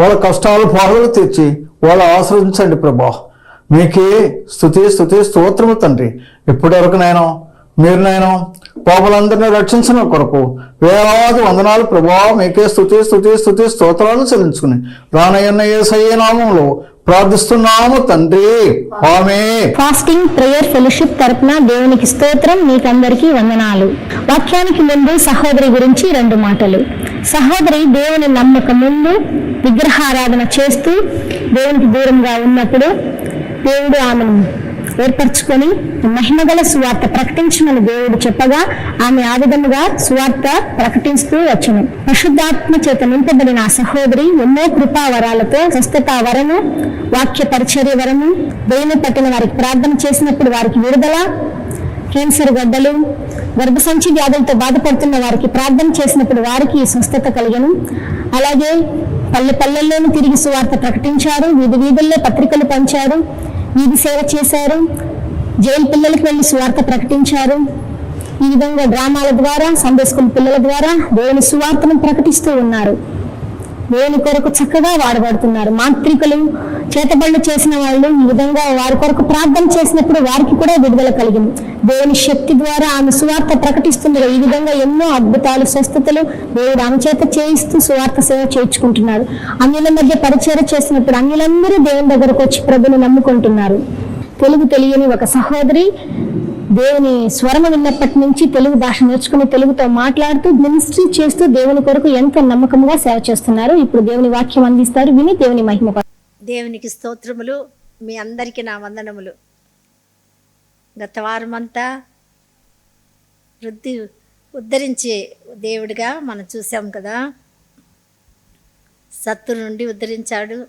వాళ్ళ కష్టాలు బాధలు తీర్చి వాళ్ళు ఆశ్రయించండి ప్రభా. మీకే స్థుతి స్థుతి స్తోత్రము తండ్రి. ఇప్పటివరకు నేను మీరు నేను పాపలందరినీ రక్షించిన కొరకు వేలాది వందనాలు ప్రభావ మీకే స్థుతి స్థుతి స్థుతి స్తోత్రాలు చెల్లించుకుని రానయ్యన్న ఏ నామంలో ప్రార్థిస్తున్నాము తండ్రి. ఆమె ఫాస్టింగ్ ప్రేయర్ ఫెలోషిప్ తరపున దేవునికి స్తోత్రం మీకందరికీ వందనాలు. వాక్యానికి ముందు సహోదరి గురించి రెండు మాటలు. సహోదరి దేవుని నమ్మక ముందు విగ్రహారాధన చేస్తూ దేవునికి దూరంగా ఉన్నప్పుడు దేవుడు ఆమెను ఏర్పరచుకొని మహిమగల సువార్త ప్రకటించమని దేవుడు చెప్పగా ఆమె ఆ విధముగా సువార్త ప్రకటిస్తూ వచ్చను. పరిశుద్ధాత్మ చేత నింపబడిన ఆ సహోదరి ఎన్నో కృపా వరాలతో స్వస్థత వరము వాక్య పరిచర్య వరము దేవుని పట్టిన వారికి ప్రార్థన చేసినప్పుడు వారికి విడుదల క్యాన్సర్ గడ్డలు గర్భసంచి వ్యాధులతో బాధపడుతున్న వారికి ప్రార్థన చేసినప్పుడు వారికి స్వస్థత కలిగను. అలాగే పల్లె పల్లెల్లోనూ తిరిగి సువార్త ప్రకటించారు వీధి వీధుల్లో పత్రికలు పంచారు వీధి సేవ చేశారు. జైలు పిల్లలకు వెళ్ళి సువార్త ప్రకటించారు. ఈ విధంగా డ్రామాల ద్వారా సండే స్కూల్ పిల్లల ద్వారా దేవుని సువార్తను ప్రకటిస్తూ ఉన్నారు. దేవుని కొరకు చక్కగా వాడబడుతున్నారు మాంత్రికులు చేతబళ్ళు చేసిన వాళ్ళు ఈ విధంగా వారి కొరకు ప్రార్థన చేసినప్పుడు వారికి కూడా విడుదల కలిగింది. దేవుని శక్తి ద్వారా ఆమె సువార్త ప్రకటిస్తుండగా ఈ విధంగా ఎన్నో అద్భుతాలు స్వస్థతలు దేవుడు ఆమె చేత చేయిస్తూ సువార్త సేవ చేర్చుకుంటున్నారు అన్యుల మధ్య పరిచయం చేసినప్పుడు అన్యులందరూ దేవుని దగ్గరకు వచ్చి ప్రభుని నమ్ముకుంటున్నారు. తెలుగు తెలియని ఒక సహోదరి దేవుని స్వరము విన్నప్పటి నుంచి తెలుగు భాష నేర్చుకుని తెలుగుతో మాట్లాడుతూ మినిస్ట్రీ చేస్తూ దేవుని కొరకు ఎంతో నమ్మకంగా సేవ చేస్తున్నారు. ఇప్పుడు దేవుని వాక్యం అందిస్తారు విని దేవుని మహిమ దేవునికి స్తోత్రములు మీ అందరికీ నా వందనములు. గత వారమంతా వృద్ధి ఉద్ధరించే దేవుడిగా మనం చూసాం కదా. సత్తు నుండి ఉద్ధరించాడు.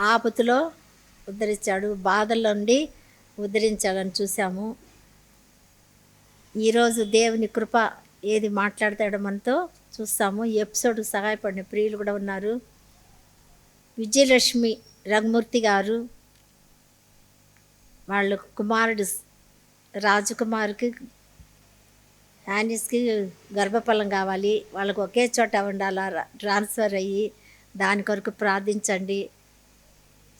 ఆపతులో ఉద్ధరించాడు. బాధల్లో నుండి ఉద్ధరించాడని చూసాము ఈరోజు దేవుని కృప ఏది మాట్లాడతాడో మనతో చూస్తాము. ఎపిసోడ్ సహాయపడిన ప్రియులు కూడా ఉన్నారు. విజయలక్ష్మి రఘుమూర్తి గారు వాళ్ళ కుమారుడు రాజకుమార్కి యానిస్కి గర్భఫలం కావాలి. వాళ్ళకు ఒకే చోట ఉండాలా ట్రాన్స్ఫర్ అయ్యి దాని కొరకు ప్రార్థించండి.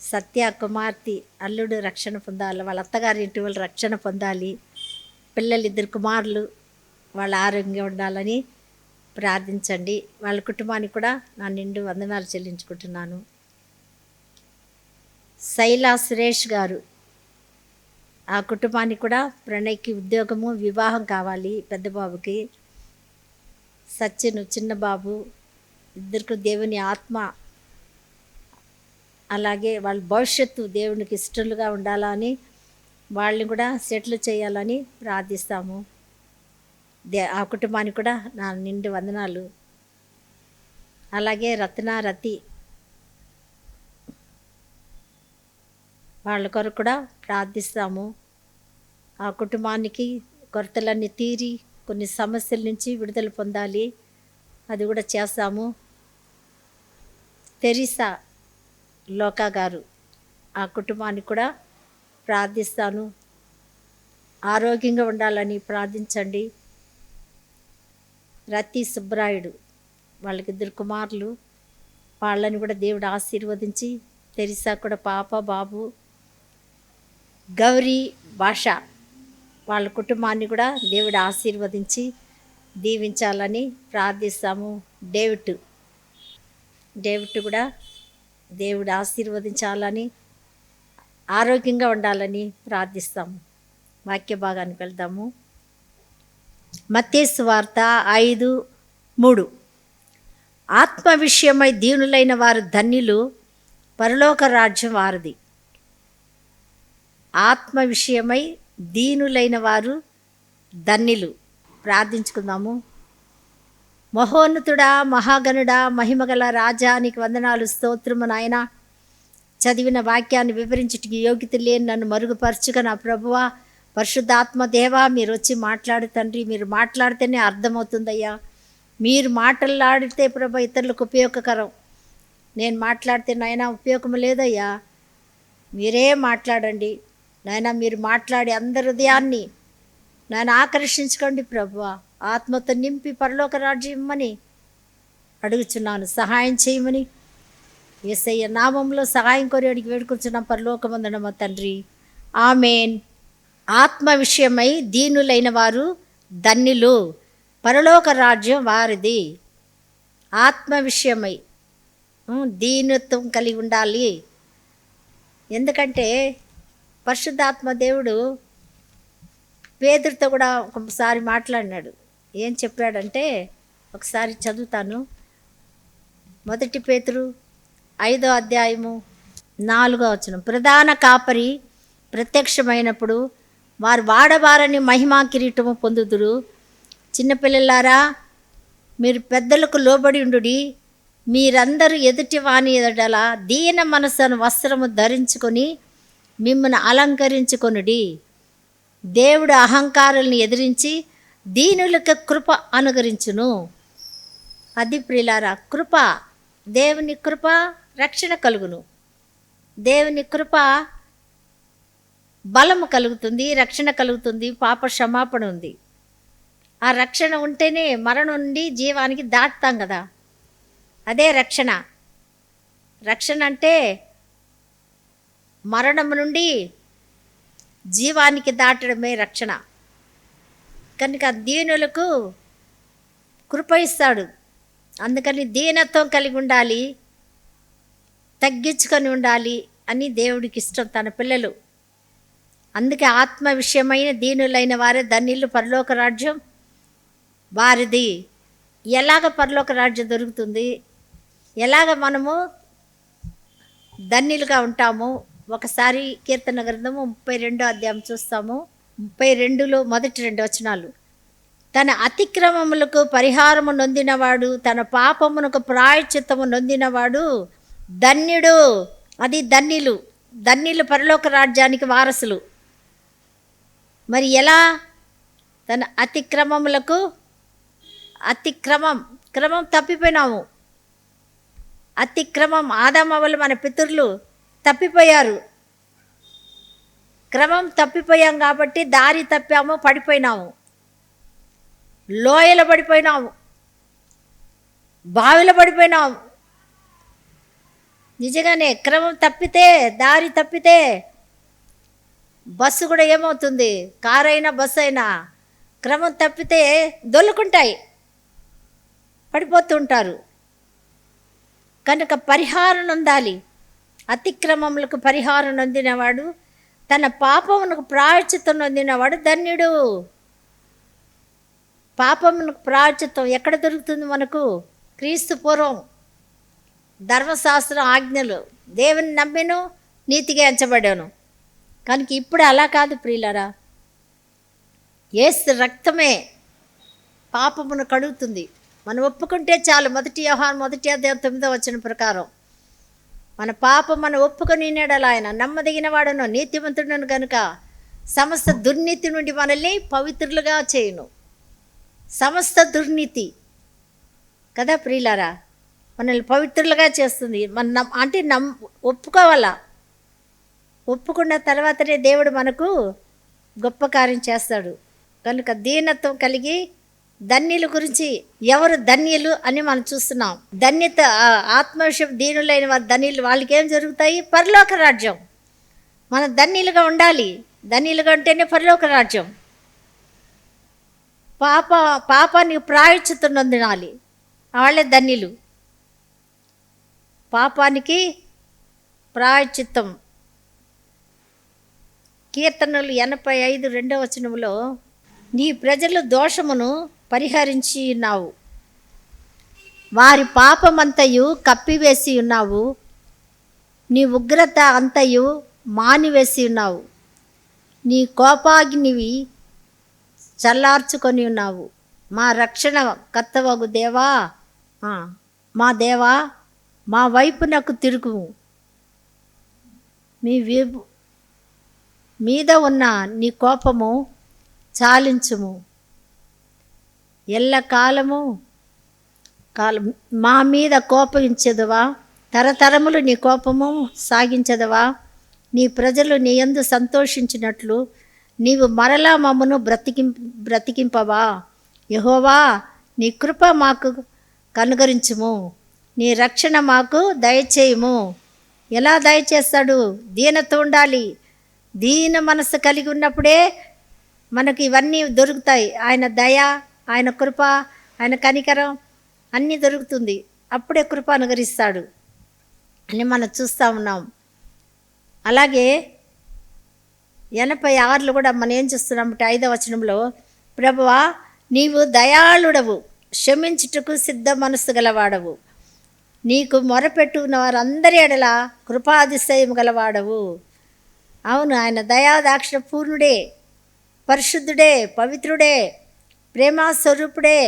సత్య కుమార్తె అల్లుడు రక్షణ పొందాలి. వాళ్ళ అత్తగారి ఇంటి వాళ్ళు రక్షణ పొందాలి. పిల్లలు ఇద్దరు కుమారులు వాళ్ళ ఆరోగ్యంగా ఉండాలని ప్రార్థించండి. వాళ్ళ కుటుంబానికి కూడా నా నిండు వందనాలు చెల్లించుకుంటున్నాను. శైలా సురేష్ గారు. ఆ కుటుంబానికి కూడా ప్రణయ్కి ఉద్యోగము వివాహం కావాలి పెద్ద బాబుకి సచిన్ చిన్న బాబు ఇద్దరికి దేవుని ఆత్మ. అలాగే వాళ్ళ భవిష్యత్తు దేవునికి ఇష్టలుగా ఉండాలని వాళ్ళని కూడా సెటిల్ చేయాలని ప్రార్థిస్తాము. దే ఆ కుటుంబానికి కూడా నా నిండు వందనాలు. అలాగే రత్నారతి వాళ్ళ కొరకు కూడా ప్రార్థిస్తాము. ఆ కుటుంబానికి కొరతలన్నీ తీరి కొన్ని సమస్యల నుంచి విడుదల పొందాలి. అది కూడా చేస్తాము. తెరిసా లోకా గారు ఆ కుటుంబానికి కూడా ప్రార్థిస్తాను. ఆరోగ్యంగా ఉండాలని ప్రార్థించండి. రతి సుబ్రాయుడు వాళ్ళకిద్దరు కుమారులు. వాళ్ళని కూడా దేవుడు ఆశీర్వదించి తెరిసా కూడా పాప బాబు గౌరీ భాష. వాళ్ళ కుటుంబాన్ని కూడా దేవుడు ఆశీర్వదించి దీవించాలని ప్రార్థిస్తాము. డేవిడ్. డేవిడ్ కూడా దేవుడు ఆశీర్వదించాలని ఆరోగ్యంగా ఉండాలని ప్రార్థిస్తాము. వాక్య భాగానికి వెళ్దాము. మత్తేసు వార్త ఐదు మూడు. ఆత్మ విషయమై దీనులైన వారు ధన్యులు పరలోక రాజ్యం వారిది. ఆత్మ విషయమై దీనులైన వారు ధన్యులు. ప్రార్థించుకుందాము. మహోన్నతుడా మహాగణుడా మహిమగల రాజానికి వందనాలు స్తోత్రము నాయన. చదివిన వాక్యాన్ని వివరించటికి యోగ్యత లేని నన్ను మరుగుపరచుక నా ప్రభువా పరిశుద్ధాత్మ దేవా మీరు వచ్చి మాట్లాడు తండ్రి. మీరు మాట్లాడితేనే అర్థమవుతుందయ్యా. మీరు మాటలాడితే ప్రభు ఇతరులకు ఉపయోగకరం. నేను మాట్లాడితే నాయన ఉపయోగం లేదయ్యా. మీరే మాట్లాడండి. నాయన మీరు మాట్లాడి అందరి హృదయాన్ని నన్ను ఆకర్షించుకోండి ప్రభు ఆత్మతో నింపి పరలోక రాజ్యం ఇమ్మని అడుగుచున్నాను. సహాయం చేయమని ఏసయ్య నామంలో సహాయం కోరి అడిగి వేడుకుంటున్నాం పరలోకమందన మా తండ్రి. ఆమెన్. ఆత్మ విషయమై దీనులైన వారు ధన్యులు. పరలోక రాజ్యం వారిది. ఆత్మ విషయమై దీనత్వం కలిగి ఉండాలి. ఎందుకంటే పరిశుద్ధాత్మ దేవుడు పేదరితో కూడా ఒకసారి మాట్లాడినాడు. ఏం చెప్పాడంటే ఒకసారి చదువుతాను. మొదటి పేతురు ఐదో అధ్యాయము నాలుగో వచనం. ప్రధాన కాపరి ప్రత్యక్షమైనప్పుడు వారు వాడవారని మహిమా కిరీటము పొందుదురు. చిన్నపిల్లలారా మీరు పెద్దలకు లోబడి ఉండుడి. మీరందరూ ఎదుటి వాణి ఎదడల దీన మనసును వస్త్రము ధరించుకొని మిమ్మల్ని అలంకరించుకొనుడి. దేవుడు అహంకారుల్ని ఎదిరించి దీనులకు కృప అనుగరించును. అది ప్రిలారా కృప దేవుని కృప రక్షణ కలుగును. దేవుని కృప బలము కలుగుతుంది రక్షణ కలుగుతుంది పాప క్షమాపణ ఉంది. ఆ రక్షణ ఉంటేనే మరణం నుండి జీవానికి దాటుతాం కదా. అదే రక్షణ. రక్షణ అంటే మరణం నుండి జీవానికి దాటడమే రక్షణ. కనుక దీనులకు కృప ఇస్తాడు అందుకని దీనత్వం కలిగి ఉండాలి తగ్గించుకొని ఉండాలి అని దేవుడికి ఇష్టం తన పిల్లలు. అందుకే ఆత్మ విషయమైన దీనులైన వారే ధన్యులు పరలోక రాజ్యం. వారిది ఎలాగ పరలోక రాజ్యం దొరుకుతుంది? ఎలాగ మనము ధన్యులుగా ఉంటాము? ఒకసారి కీర్తన గ్రంథము ముప్పై రెండో అధ్యాయం చూస్తాము. ముప్పై రెండులో మొదటి రెండు వచనాలు. తన అతిక్రమములకు పరిహారము నొందినవాడు తన పాపమునకు ప్రాయచిత్తము నొందినవాడు ధన్యుడు. అది ధన్యులు. ధన్యులు పరలోక రాజ్యానికి వారసులు. మరి ఎలా? తన అతిక్రమములకు అతిక్రమం క్రమం తప్పిపోయినాము. అతిక్రమం ఆదామవలు మన పితరులు తప్పిపోయారు. క్రమం తప్పిపోయాం కాబట్టి దారి తప్పాము పడిపోయినాము. లోయలు పడిపోయినాము. బావిలో పడిపోయినాము. నిజంగానే క్రమం తప్పితే దారి తప్పితే బస్సు కూడా ఏమవుతుంది? కారు అయినా బస్సు అయినా క్రమం తప్పితే దొల్లుకుంటాయి. పడిపోతుంటారు కనుక పరిహారం ఉండాలి అతిక్రమములకు పరిహారం నొందినవాడు తన పాపమునకు ప్రాయచితం నొందినవాడు ధన్యుడు. పాపమునకు ప్రాయచితం ఎక్కడ దొరుకుతుంది మనకు? క్రీస్తు పూర్వం ధర్మశాస్త్రం ఆజ్ఞలు. దేవుని నమ్మిను నీతిగా ఎంచబడాను. కనుక ఇప్పుడు అలా కాదు ప్రియులరా. ఏసు రక్తమే పాపమును కడుగుతుంది మనం ఒప్పుకుంటే చాలు. మొదటి వ్యవహారం మొదటి అధ్యాయం తొమ్మిదో వచ్చిన ప్రకారం. మన పాపం మనం ఒప్పుకొని నెడల ఆయన నమ్మదగిన వాడను నీతిమంతుడును కనుక సమస్త దుర్నీతి నుండి మనల్ని పవిత్రులుగా చేయను. సమస్త దుర్నీతి. కదా ప్రియులారా? మనల్ని పవిత్రులుగా చేస్తుంది. మన అంటే నమ్ ఒప్పుకోవాలా? ఒప్పుకున్న తర్వాతనే దేవుడు మనకు గొప్ప కార్యం చేస్తాడు. కనుక దీనత్వం కలిగి ధన్యుల గురించి ఎవరు ధన్యులు అని మనం చూస్తున్నాం. ధన్యత ఆత్మవిషయం దీనులైన వారు ధన్యులు వాళ్ళకి ఏం జరుగుతాయి? పరలోక రాజ్యం. మన ధన్యులుగా ఉండాలి. ధన్యులుగా ఉంటేనే పరలోక రాజ్యం. పాప పాపానికి ప్రాయచిత్తం నొందినాలి వాళ్ళే ధన్యులు. పాపానికి ప్రాయచిత్తం కీర్తనలు ఎనభై ఐదు రెండవ వచనంలో నీ ప్రజలు దోషమును పరిహరించి ఉన్నావు వారి పాపమంతయు కప్పివేసి ఉన్నావు నీ ఉగ్రత అంతయు మానివేసి ఉన్నావు నీ కోపాగ్నివి చల్లార్చుకొని ఉన్నావు మా రక్షణ కర్తవగు దేవా మా దేవా మా వైపునకు తిరుగు మీ మీద ఉన్న నీ కోపము చాలించుము. ఎల్లకాలము కాలం మా మీద కోపించదవా తరతరములు నీ కోపము సాగించదవా? నీ ప్రజలు నీ ఎందు సంతోషించినట్లు నీవు మరలా మమ్మను బ్రతికిం బ్రతికింపవా? యహోవా నీ కృప మాకు కనుగరించుము. నీ రక్షణ మాకు దయచేయము. ఎలా దయచేస్తాడు? దీనత ఉండాలి దీన మనసు కలిగి ఉన్నప్పుడే మనకి ఇవన్నీ దొరుకుతాయి. ఆయన దయ ఆయన కృప ఆయన కనికరం అన్నీ దొరుకుతుంది. అప్పుడే కృప అనుగరిస్తాడు అని మనం చూస్తూ ఉన్నాం. అలాగే ఎనభై ఆరులో కూడా మనం ఏం చూస్తున్నామంటే ఐదవ వచనంలో ప్రభువా నీవు దయాళుడవు క్షమించుటకు సిద్ధ మనస్సు గలవాడవు. నీకు మొరపెట్టుకున్న వారందరి ఎడల కృపాతిశయం గలవాడవు. అవును ఆయన దయాదాక్ష పూర్ణుడే పరిశుద్ధుడే పవిత్రుడే ప్రేమస్వరూపుడే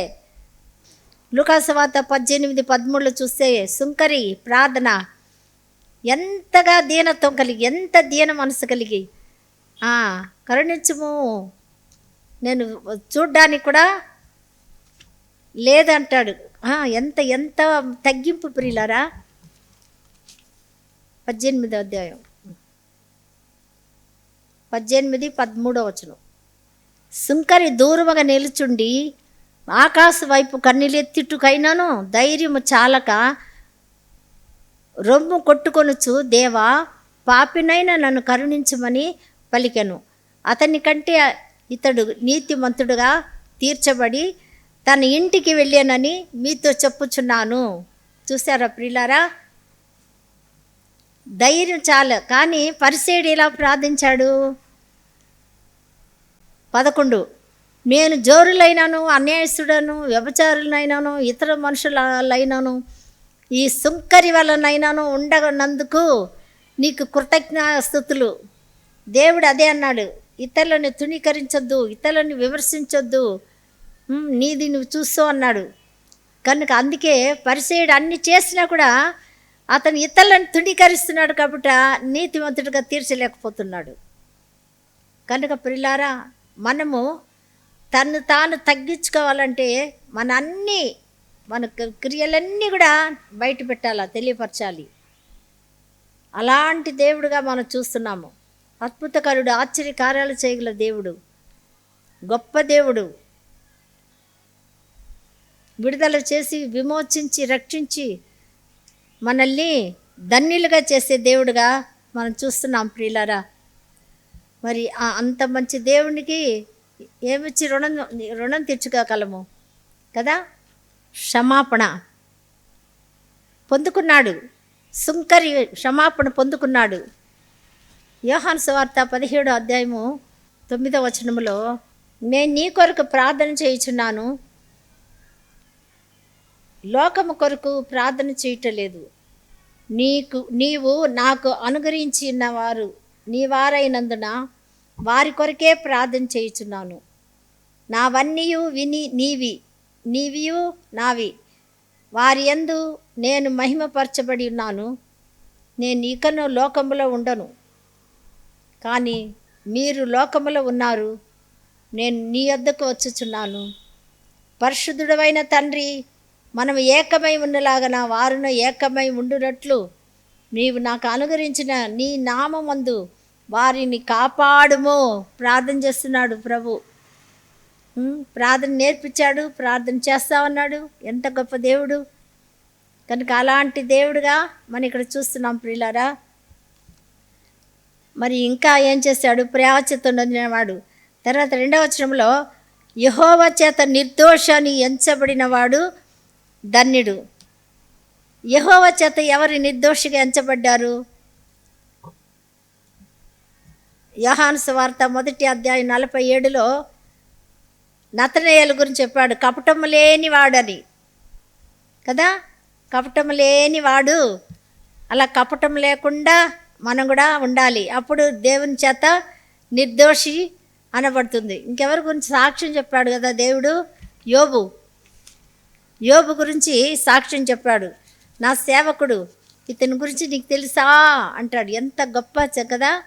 లుకాసవాత పద్దెనిమిది పదమూడులో చూస్తే సుంకరి ప్రార్థన. ఎంతగా దీనత్వం కలిగి ఎంత దీన మనసు కలిగి. కరుణించము. నేను చూడ్డానికి కూడా లేదంటాడు. ఎంత ఎంత తగ్గింపు ప్రియులరా. పద్దెనిమిదో అధ్యాయం. పద్దెనిమిది పదమూడో వచనం. సుంకరి దూరముగా నిలుచుండి ఆకాశ వైపు కన్నీలెత్తిట్టుకైనాను ధైర్యము చాలక రొమ్ము కొట్టుకొనుచు దేవా పాపినైనా నన్ను కరుణించమని పలికెను. అతని కంటే ఇతడు నీతిమంతుడుగా తీర్చబడి తన ఇంటికి వెళ్ళానని మీతో చెప్పుచున్నాను. చూసారా ప్రిలారా ధైర్యం చాలు. కానీ పరిసేడు ఎలా ప్రార్థించాడు? పదకొండు. నేను జోరులైనాను అన్యాయస్తుడను వ్యభచారులైనాను ఇతర మనుషులైనాను ఈ సుంకరి వలనైనాను ఉండనందుకు నీకు కృతజ్ఞాస్తుతులు. దేవుడు అదే అన్నాడు ఇతరులను తుణీకరించొద్దు ఇతరులను విమర్శించొద్దు. నీది నువ్వు చూస్తూ అన్నాడు. కనుక అందుకే పరిచయుడు అన్ని చేసినా కూడా అతను ఇతరులను తుణీకరిస్తున్నాడు కాబట్టి నీతివంతుడిగా తీర్చలేకపోతున్నాడు. కనుక ప్రిలారా మనము తను తాను తగ్గించుకోవాలంటే మన అన్ని మన క- క్రియలన్నీ కూడా బయట పెట్టాలా తెలియపరచాలి. అలాంటి దేవుడుగా మనం చూస్తున్నాము. అద్భుతకరుడు ఆశ్చర్య కార్యాలు చేయగల దేవుడు గొప్ప దేవుడు. విడుదల చేసి విమోచించి రక్షించి మనల్ని ధన్యులుగా చేసే దేవుడుగా మనం చూస్తున్నాం ప్రియులరా. మరి ఆ అంత మంచి దేవునికి ఏమిచ్చి రుణం రుణం తెచ్చుకోగలము కదా? క్షమాపణ పొందుకున్నాడు. సుంకరి క్షమాపణ పొందుకున్నాడు. యోహాన్ సువార్త పదిహేడో అధ్యాయము తొమ్మిదో వచనములో నేను నీ కొరకు ప్రార్థన చేయుచున్నాను. లోకము కొరకు ప్రార్థన చేయటలేదు. నీకు నీవు నాకు అనుగ్రహించిన వారు నీ వారైనందున వారి కొరకే ప్రార్థన చేయుచున్నాను. నావన్నీయు విని నీవి నీవియు నావి. వారి ఎందు నేను మహిమపరచబడి ఉన్నాను. నేను ఇకను లోకములో ఉండను. కానీ మీరు లోకములో ఉన్నారు. నేను నీ వద్దకు వచ్చుచున్నాను. పరిశుద్ధుడమైన తండ్రి మనం ఏకమై ఉన్నలాగన వారును ఏకమై ఉండునట్లు నీవు నాకు అనుగ్రహించిన నీ నామందు వారిని కాపాడుము. ప్రార్థన చేస్తున్నాడు ప్రభు. ప్రార్థన నేర్పించాడు ప్రార్థన చేస్తామన్నాడు ఎంత గొప్ప దేవుడు. కనుక అలాంటి దేవుడుగా మనం ఇక్కడ చూస్తున్నాం ప్రియులారా. మరి ఇంకా ఏం చేశాడు ప్రయాచితున్నవాడు తర్వాత రెండవ వచనంలో యహోవ చేత నిర్దోషాన్ని ఎంచబడినవాడు ధన్యుడు. యహోవ చేత ఎవరు నిర్దోషిగా ఎంచబడ్డారు? యోహాను సువార్త మొదటి అధ్యాయం నలభై ఏడులో నతనయ్యల గురించి చెప్పాడు. కపటము లేని వాడని. కదా? కపటం లేని వాడు. అలా కపటం లేకుండా మనం కూడా ఉండాలి. అప్పుడు దేవుని చేత నిర్దోషి అనబడుతుంది. ఇంకెవరి గురించి సాక్ష్యం చెప్పాడు కదా దేవుడు? యోబు. యోబు గురించి సాక్ష్యం చెప్పాడు. నా సేవకుడు ఇతని గురించి నీకు తెలుసా? అంటాడు. ఎంత గొప్ప కదా?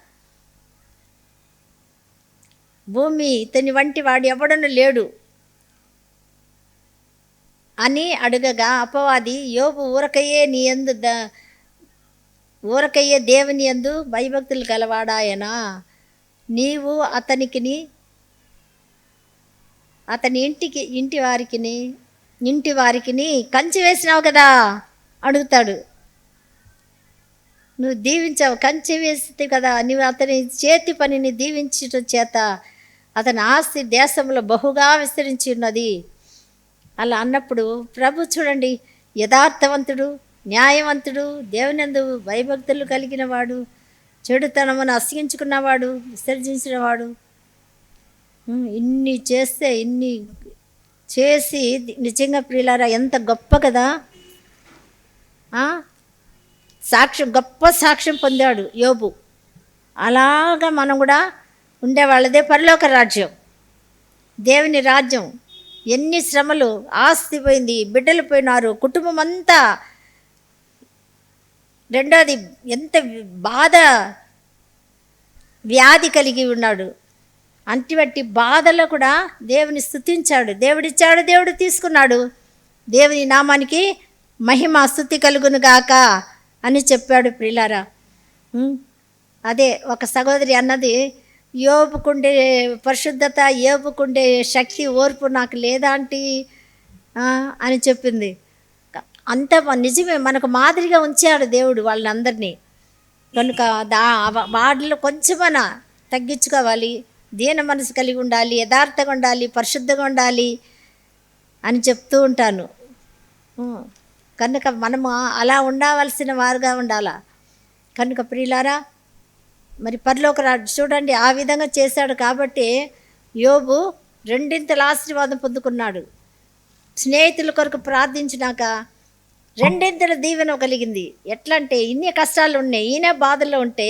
భూమి ఇతని వంటి వాడు ఎవడను లేడు. అని అడగగా అపవాది యోబు ఊరకయ్యే నీ ఎందు ద ఊరకయ్యే దేవుని ఎందు భయభక్తులు గలవాడాయనా? నీవు అతనికిని అతని ఇంటికి ఇంటి వారికిని ఇంటి వారికిని కంచి వేసినావు కదా? అడుగుతాడు. నువ్వు దీవించావు కంచి వేస్తే కదా నువ్వు అతని చేతి పనిని దీవించటం చేత అతని ఆస్తి దేశంలో బహుగా విస్తరించి ఉన్నది. అలా అన్నప్పుడు ప్రభు చూడండి యథార్థవంతుడు న్యాయవంతుడు దేవునందు భయభక్తులు కలిగిన వాడు చెడుతనమును అసగించుకున్నవాడు విసర్జించినవాడు. ఇన్ని చేస్తే ఇన్ని చేసి నిజంగా ప్రియులారా ఎంత గొప్ప కదా. సాక్ష్యం గొప్ప సాక్ష్యం పొందాడు యోబు. అలాగా మనం కూడా ఉండేవాళ్ళదే పరలోక రాజ్యం. దేవుని రాజ్యం ఎన్ని శ్రమలు ఆస్తి పోయింది బిడ్డలు పోయినారు కుటుంబం అంతా రెండోది ఎంత బాధ వ్యాధి కలిగి ఉన్నాడు. అంటివట్టి బాధలో కూడా దేవుని స్థుతించాడు దేవుడిచ్చాడు దేవుడు తీసుకున్నాడు. దేవుని నామానికి మహిమ స్థుతి కలుగును గాక అని చెప్పాడు ప్రిలారా అదే ఒక సహోదరి అన్నది యోపుకుండే పరిశుద్ధత యోపుకుండే శక్తి ఓర్పు నాకు లేదా అని చెప్పింది. అంత నిజమే మనకు మాదిరిగా ఉంచాడు దేవుడు వాళ్ళందరినీ. కనుక దా వాటిలో కొంచెమన తగ్గించుకోవాలి. దీన మనసు కలిగి ఉండాలి యథార్థంగా ఉండాలి పరిశుద్ధంగా ఉండాలి అని చెప్తూ ఉంటాను. కనుక మనము అలా ఉండవలసిన వారుగా ఉండాలా? కనుక ప్రియులారా మరి పరలోక రాజు చూడండి ఆ విధంగా చేశాడు కాబట్టి యోబు రెండింతల ఆశీర్వాదం పొందుకున్నాడు. స్నేహితుల కొరకు ప్రార్థించినాక రెండింతల దీవెన కలిగింది. ఎట్లా అంటే ఇన్ని కష్టాలు ఉన్నాయి ఈయన బాధల్లో ఉంటే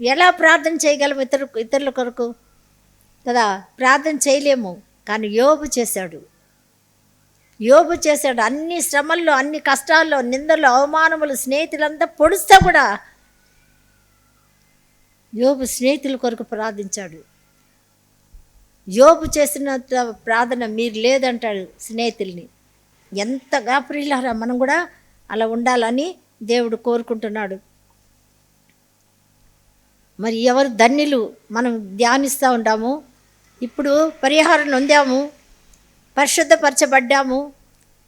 ఎలా ప్రార్థన చేయగలము ఇతరు ఇతరుల కొరకు? కదా ప్రార్థన చేయలేము కానీ యోబు చేశాడు. యోబు చేశాడు. అన్ని శ్రమల్లో అన్ని కష్టాల్లో నిందలు అవమానములు స్నేహితులంతా పొడుస్తా కూడా యోబు స్నేహితుల కొరకు ప్రార్థించాడు. యోబు చేసిన ప్రార్థన మీరు లేదంటాడు స్నేహితుల్ని. ఎంతగా ప్రియులారా మనం కూడా అలా ఉండాలని దేవుడు కోరుకుంటున్నాడు. మరి ఎవరు ధన్యులు మనం ధ్యానిస్తూ ఉంటాము ఇప్పుడు పరిహారం నొందాము. పరిశుద్ధపరచబడ్డాము.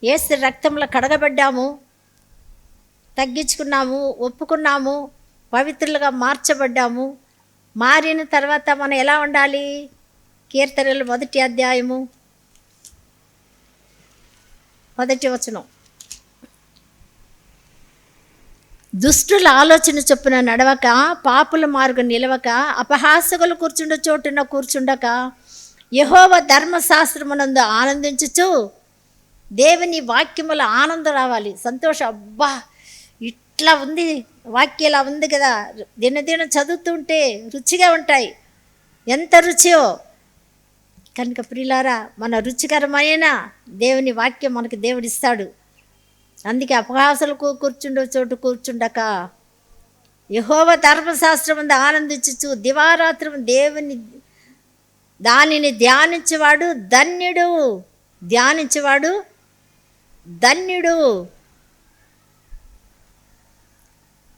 ఏసు రక్తంలో కడగబడ్డాము. తగ్గించుకున్నాము ఒప్పుకున్నాము. పవిత్రులుగా మార్చబడ్డాము. మారిన తర్వాత మనం ఎలా ఉండాలి? కీర్తనలు మొదటి అధ్యాయము. మొదటి వచనం. దుష్టుల ఆలోచన చొప్పున నడవక పాపుల మార్గం నిలవక అపహాసకులు కూర్చుండ చోటున కూర్చుండక యహోవ ధర్మశాస్త్రమునందు ఆనందించుచు దేవుని వాక్యముల ఆనందం రావాలి. సంతోషం. అబ్బా! ఇట్లా ఉంది. వాక్యం ఇలా ఉంది కదా. దినదిన చదువుతుంటే రుచిగా ఉంటాయి. ఎంత రుచియో. కనుక ప్రిలారా మన రుచికరమైన దేవుని వాక్యం మనకి దేవుడిస్తాడు. అందుకే అపహాసలకు కూర్చుండే చోటు కూర్చుండక. యహోవ ధర్మశాస్త్రం ఉంది ఆనందించు దివారాత్రం దేవుని దానిని ధ్యానించేవాడు ధన్యుడు. ధ్యానించేవాడు ధన్యుడు.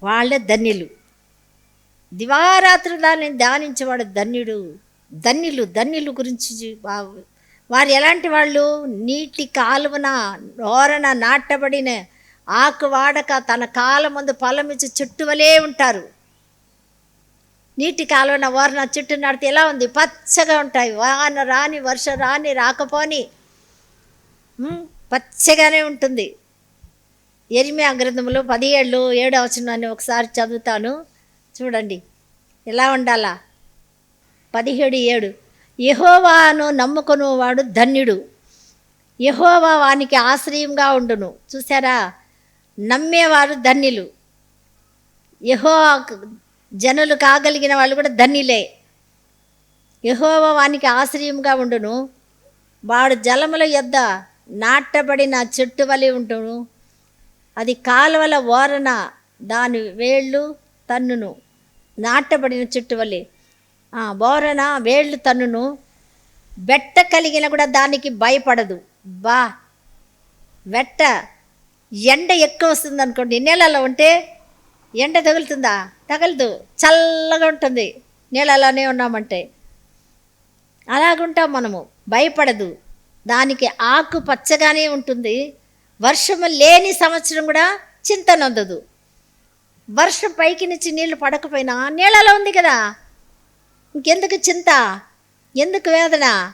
వాళ్ళే ధన్యులు. దివారాత్రులు దాన్ని ధ్యానించేవాడు ధన్యుడు. ధన్యులు ధన్యులు గురించి వారు ఎలాంటి వాళ్ళు? నీటి కాలువన ఓరన నాటబడిన ఆకు వాడక తన కాలం ముందు పొలమిచ్చి చుట్టువలే ఉంటారు. నీటి కాలువన ఓరన చుట్టూ నాటితే ఎలా ఉంది? పచ్చగా ఉంటాయి. వాన రాని వర్షం రాని రాకపోని. పచ్చగానే ఉంటుంది. ఎరిమియా గ్రంథంలో పదిహేళ్ళు ఏడు వచనాన్ని ఒకసారి చదువుతాను. చూడండి. ఎలా ఉండాలా? పదిహేడు ఏడు. యహోవాను నమ్ముకొను వాడు ధన్యుడు. యహోవా వానికి ఆశ్రయంగా ఉండును. చూసారా నమ్మేవారు ధన్యులు. యహో జనులు కాగలిగిన వాళ్ళు కూడా ధన్యులే. యహోవా వానికి ఆశ్రయంగా ఉండును. వాడు జలముల యొద్ద నాటబడిన చెట్టు వలె ఉంటును అది కాలువల ఓరన దాని వేళ్ళు తన్నును నాటబడిన చుట్టువలి ఓరన వేళ్ళు తన్నును బెట్ట కలిగిన కూడా దానికి భయపడదు. బా వెట్ట ఎండ ఎక్కువ వస్తుంది అనుకోండి నీళ్ళలో ఉంటే ఎండ తగులుతుందా? తగలదు చల్లగా ఉంటుంది. నీళ్ళలోనే ఉన్నామంటే. అలాగుంటాం మనము భయపడదు. దానికి ఆకు పచ్చగానే ఉంటుంది. వర్షము లేని సంవత్సరం కూడా చింత నొందదు. వర్షం పైకి నుంచి నీళ్ళు పడకపోయినా నీళ్ళలో ఉంది కదా. ఇంకెందుకు చింత? ఎందుకు వేదన?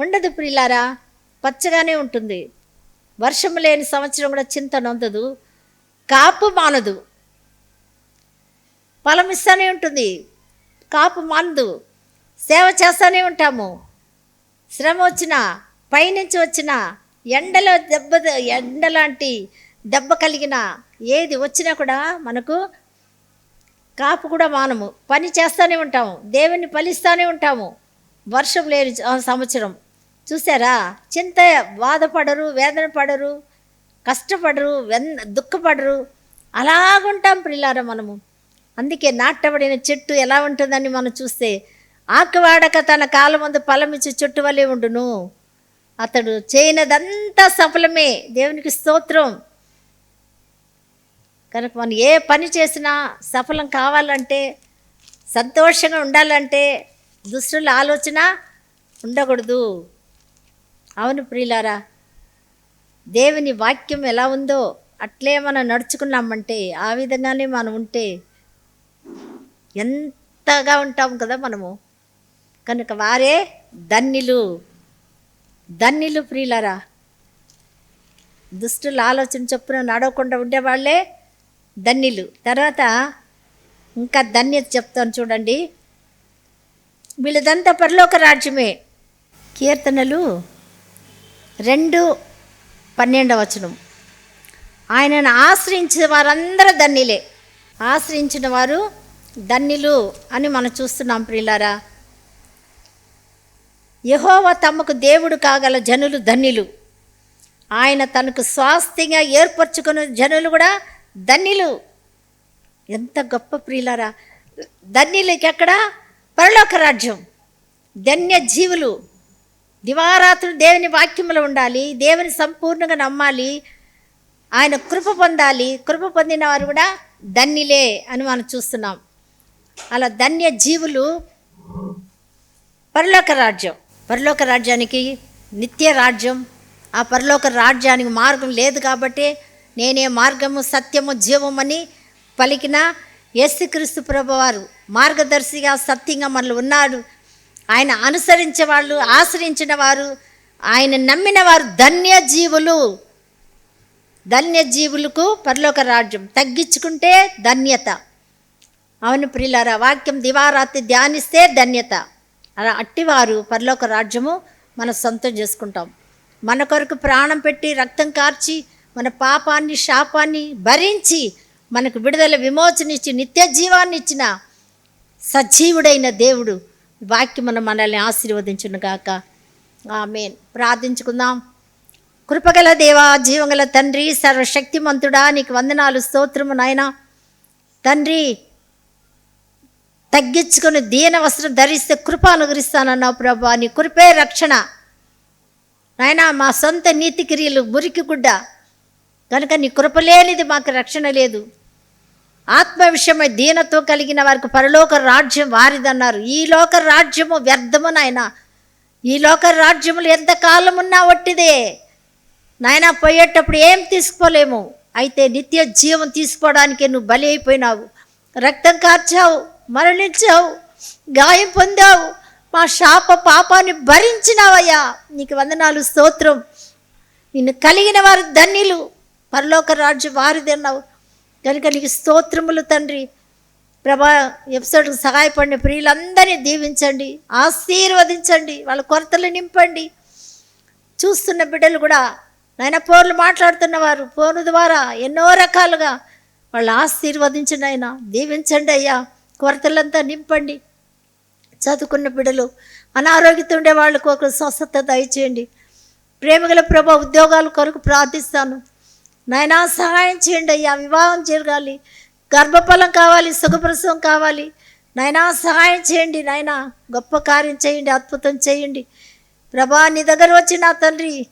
ఉండదు ప్రియులారా పచ్చగానే ఉంటుంది. వర్షం లేని సంవత్సరం కూడా చింత నొందదు కాపు మానదు. ఫలం ఇస్తూనే ఉంటుంది కాపు మానదు. సేవ చేస్తూనే ఉంటాము. శ్రమ వచ్చినా పైనుంచి వచ్చినా ఎండలో దెబ్బ ఎండలాంటి దెబ్బ కలిగిన ఏది వచ్చినా కూడా మనకు కాపు కూడా మానము. పని చేస్తూనే ఉంటాము. దేవుని ఫలిస్తూనే ఉంటాము. వర్షం లేని సంవత్సరం. చూసారా? చింత బాధపడరు వేదన పడరు కష్టపడరు వెన్ దుఃఖపడరు. అలాగుంటాం ప్రిల్లారా మనము. అందుకే నాటబడిన చెట్టు ఎలా ఉంటుందని మనం చూస్తే ఆకువాడక తన కాలం ముందు ఫలమిచ్చి చెట్టు వలె ఉండును. అతడు చేయనదంతా సఫలమే. దేవునికి స్తోత్రం. కనుక మనం ఏ పని చేసినా సఫలం కావాలంటే సంతోషంగా ఉండాలంటే దుస్తుల ఆలోచన ఉండకూడదు. అవును ప్రియులారా దేవుని వాక్యం ఎలా ఉందో అట్లే మనం నడుచుకున్నామంటే ఆ విధంగానే మనం ఉంటే ఎంతగా ఉంటాం కదా మనము. కనుక వారే ధన్యులు. ధన్యులు ప్రియులరా. దుష్టుల ఆలోచన చొప్పున నడవకుండా ఉండేవాళ్ళే ధన్యులు. తర్వాత ఇంకా ధన్యత చెప్తాను చూడండి. వీళ్ళదంతా పరలోక రాజ్యమే. కీర్తనలు రెండు పన్నెండవ వచనం. ఆయనను ఆశ్రయించిన వారందరూ ధన్యులే. ఆశ్రయించిన వారు ధన్యులు అని మనం చూస్తున్నాం ప్రియులారా. యహోవ తమకు దేవుడు కాగల జనులు ధన్యులు. ఆయన తనకు స్వాస్థ్యంగా ఏర్పరచుకున్న జనులు కూడా ధన్యులు. ఎంత గొప్ప ప్రియులరా. ధన్యులకి ఎక్కడ? పరలోక రాజ్యం. ధన్య జీవులు. దివారాత్రులు దేవుని వాక్యములు ఉండాలి దేవుని సంపూర్ణంగా నమ్మాలి ఆయన కృప పొందాలి కృప పొందిన వారు కూడా ధన్యులే అని మనం చూస్తున్నాం. అలా ధన్య జీవులు పరలోక రాజ్యం. పరలోక రాజ్యానికి నిత్య రాజ్యం. ఆ పరలోక రాజ్యానికి మార్గం లేదు కాబట్టి నేనే మార్గము సత్యము జీవమని పలికిన యేసుక్రీస్తు ప్రభువారు మార్గదర్శిగా సత్యంగా మనలో ఉన్నాడు ఆయన అనుసరించే వాళ్ళు ఆశ్రయించిన వారు ఆయన నమ్మిన వారు ధన్య జీవులు ధన్య జీవులకు పరలోక రాజ్యం తగ్గించుకుంటే ధన్యత. అవును ప్రిలారా వాక్యం దివారాత్రి ధ్యానిస్తే ధన్యత. అలా అట్టివారు పరలోక రాజ్యము మన సొంతం చేసుకుంటాం. మన కొరకు ప్రాణం పెట్టి రక్తం కార్చి మన పాపాన్ని శాపాన్ని భరించి మనకు విడుదల విమోచనిచ్చి నిత్య జీవాన్ని ఇచ్చిన సజీవుడైన దేవుడు వాక్యమును మనల్ని ఆశీర్వదించును గాక. ఆమెన్. ప్రార్థించుకుందాం. కృపగల దేవా జీవగల తండ్రి సర్వశక్తిమంతుడా నీకు వందనాలు స్తోత్రము నాయనా. తండ్రి తగ్గించుకొని దీన వస్త్రం ధరిస్తే కృప అనుగ్రహిస్తానన్నావు ప్రభా. నీ కృపే రక్షణ. నాయనా మా సొంత నీతి క్రియలు మురికి గుడ్డ. కనుక నీ కృప లేనిది మాకు రక్షణ లేదు. ఆత్మ విషయమై దీనతో కలిగిన వారికి పరలోక రాజ్యం వారిదన్నారు. ఈ లోక రాజ్యము వ్యర్థము నాయన. ఈ లోక రాజ్యములు ఎంతకాలం ఉన్నా ఒట్టిదే. నాయన పోయేటప్పుడు ఏం తీసుకోలేము. అయితే నిత్య జీవం తీసుకోవడానికి నువ్వు బలి అయిపోయినావు. రక్తం కార్చావు మరణించావు గాయం పొందావు మా శాప పాపాన్ని భరించినావయ్యా. నీకు వందనాలు స్తోత్రం. నిన్ను కలిగిన వారు ధన్యులు. పరలోక రాజు వారిదన్నావు కనుక నీకు స్తోత్రములు తండ్రి. ప్రభా ఎపిసోడ్కి సహాయపడిన ప్రియులందరినీ దీవించండి ఆశీర్వదించండి వాళ్ళ కొరతలు నింపండి. చూస్తున్న బిడ్డలు కూడా నాయన ఫోన్లు మాట్లాడుతున్నవారు ఫోన్ ద్వారా ఎన్నో రకాలుగా వాళ్ళు ఆశీర్వదించండి ఆయన దీవించండి అయ్యా. కొరతలంతా నింపండి. చదువుకున్న బిడ్డలు అనారోగ్యత ఉండే వాళ్ళకు ఒక స్వస్థత దయచేయండి. ప్రేమగల ప్రభా ఉద్యోగాల కొరకు ప్రార్థిస్తాను. నాయనా సహాయం చేయండి అయ్యా. వివాహం జరగాలి. గర్భఫలం కావాలి సుఖప్రసవం కావాలి. నాయనా సహాయం చేయండి. నాయనా గొప్ప కార్యం చేయండి అద్భుతం చేయండి. ప్రభా నీ దగ్గర వచ్చి నా తండ్రి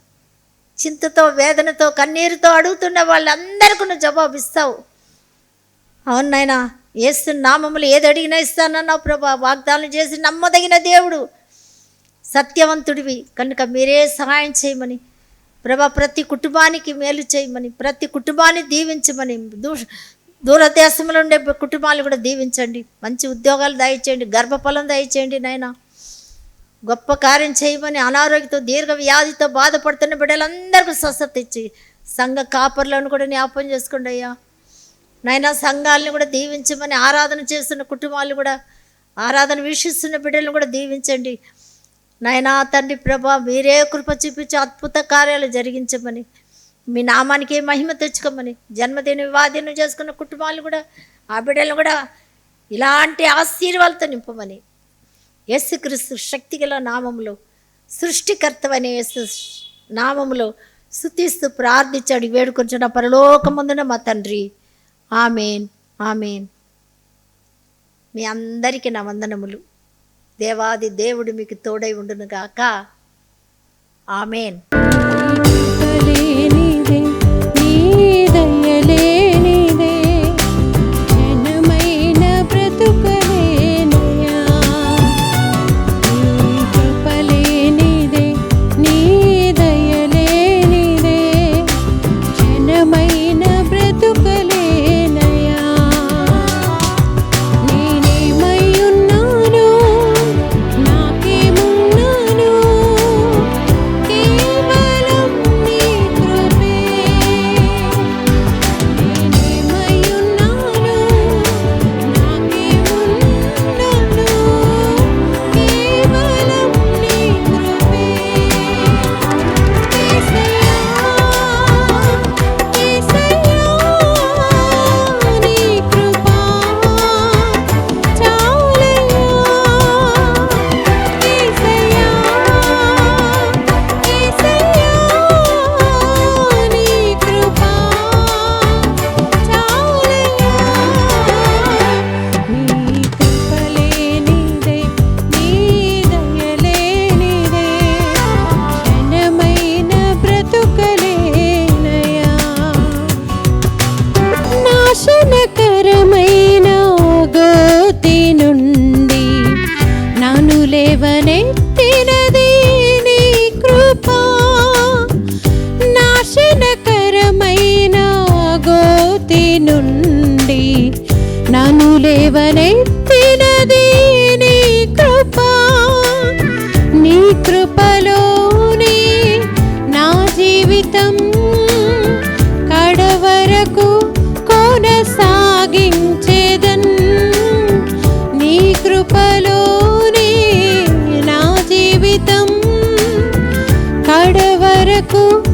చింతతో వేదనతో కన్నీరుతో అడుగుతున్న వాళ్ళందరికీ నువ్వు జవాబు ఇస్తావు అవును నాయనా ఏసు నామములు ఏది అడిగినా ఇస్తానన్నావు ప్రభా. వాగ్దానం చేసి నమ్మదగిన దేవుడు. సత్యవంతుడివి. కనుక మీరే సహాయం చేయమని ప్రభా ప్రతి కుటుంబానికి మేలు చేయమని ప్రతి కుటుంబాన్ని దీవించమని దూ దూరదేశంలో ఉండే కుటుంబాలు కూడా దీవించండి. మంచి ఉద్యోగాలు దయచేయండి. గర్భఫలం దయచేయండి నాయనా. గొప్ప కార్యం చేయమని అనారోగ్యంతో దీర్ఘ వ్యాధితో బాధపడుతున్న బిడ్డలందరికీ స్వస్థత ఇచ్చి సంఘ కాపర్లను కూడా జ్ఞాపం చేసుకోండి అయ్యా. నైనా సంఘాలను కూడా దీవించమని ఆరాధన చేస్తున్న కుటుంబాలు కూడా ఆరాధన వీక్షిస్తున్న బిడ్డలను కూడా దీవించండి. నాయనా తండ్రి ప్రభా మీరే కృప చూపించి అద్భుత కార్యాలు జరిగించమని మీ నామానికి మహిమ తెచ్చుకోమని జన్మదిన వివాదినం చేసుకున్న కుటుంబాలు కూడా ఆ బిడ్డలను కూడా ఇలాంటి ఆశీర్వాదాలతో నింపమని యేసుక్రీస్తు శక్తిగల నామములు సృష్టికర్తవైన యేసు నామములో స్థుతిస్తూ ప్రార్థించాడు. వేడుకొంచిన పరలోకముందున మా తండ్రి. Amen amen. మీ అందరికీ నా వందనములు. దేవాది దేవుడు మీకు తోడై ఉండునుగాక. ఆమెన్. 呼